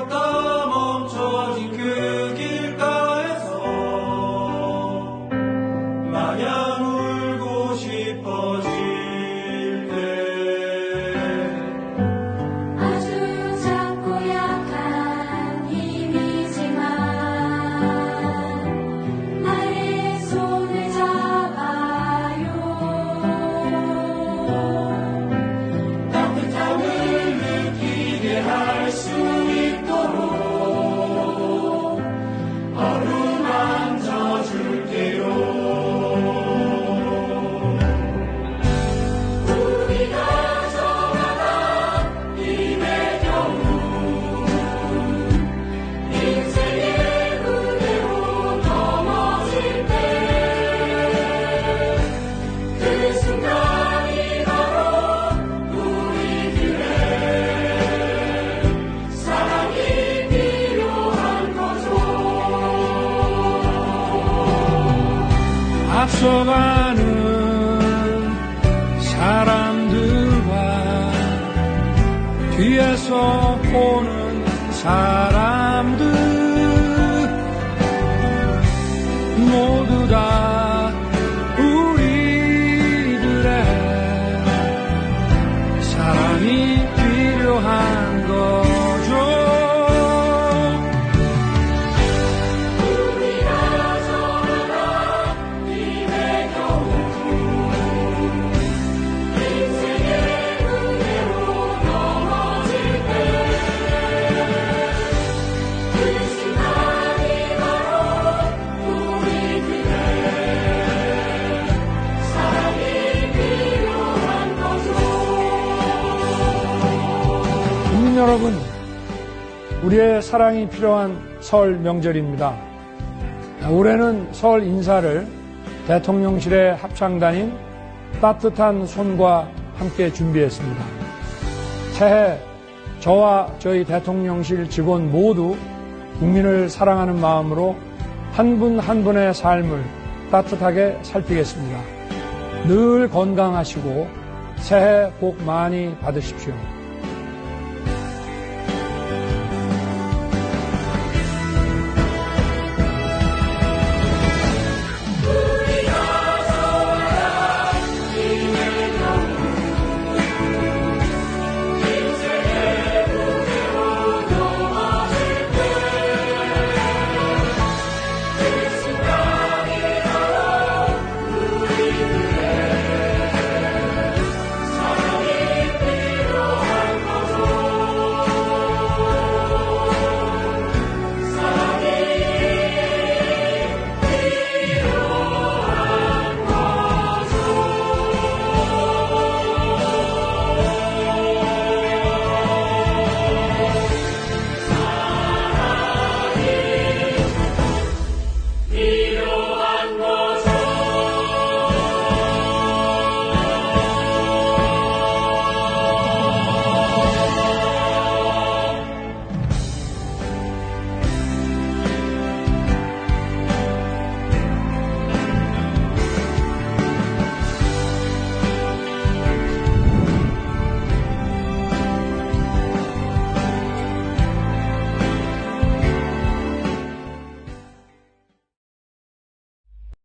no 앞서가는 사람들과 뒤에서 보는 사람들 모두 다 여러분, 우리의 사랑이 필요한 설 명절입니다. 올해는 설 인사를 대통령실의 합창단인 따뜻한 손과 함께 준비했습니다. 새해 저와 저희 대통령실 직원 모두 국민을 사랑하는 마음으로 한 분한 분의 삶을 따뜻하게 살피겠습니다. 늘 건강하시고 새해 복 많이 받으십시오.